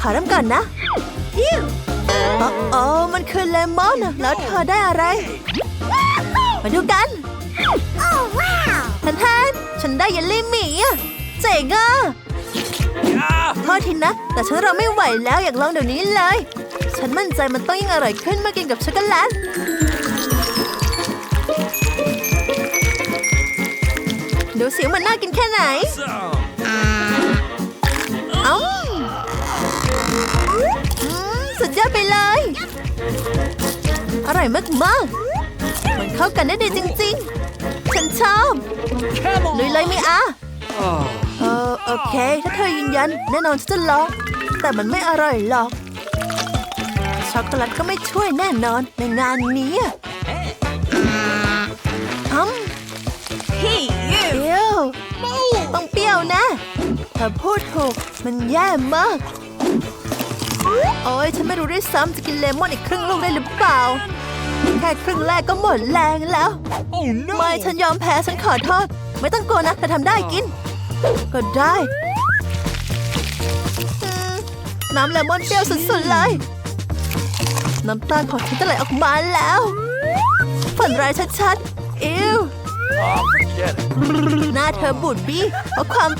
ขอเริ่มก่อนนะอ๋ออ๋อมันคือเลมอนอะแล้วเธอได้อะไร มาดูกันทันทันฉันได้เยลลี่หมีอะเจ๋งอะโทษทีนะ แต่ฉันเราไม่ไหวแล้วอยากลองเดี๋ยวนี้เลย ฉันมั่นใจมันต้องยิ่งอร่อยขึ้นเมากินกับช็อกโกแลตดูสิว่ามันน่ากินแค่ไหน สุดยอดไปเลย อร่อยมากๆ มันเข้ากันได้ดีจริงๆ ฉันชอบลุยเลยไหมอะเออโอเค ถ้าเธอยืนยัน แน่นอนฉันจะลอง แต่มันไม่อร่อยหรอก ช็อกโกแลตก็ไม่ช่วยแน่นอนในงานนี้อะอืม Hey, เป you! รี้ยวต้องเปรี้ยวนะเธอพูดถูก มันแย่มาก โอ้ยฉันไม่รู้ด้วยซ้ำจะกินเลมอนอีกครึ่งลูกได้หรือเปล่า แค่ครึ่งแรกก็หมดแรงแล้ว Oh no! ไม่ฉันยอมแพ้ฉันขอโทษ ไม่ต้องกลัวนะเธอทำได้กิน ก็ได้อืมน้ำเลมอนเปรี้ยวสุดๆเลยน้ำตาลของฉันจะไหลออกมาแล้วฝันร้ายชัดๆอิว Oh, forget it. หน้าเธอบูดบี้เพราะความ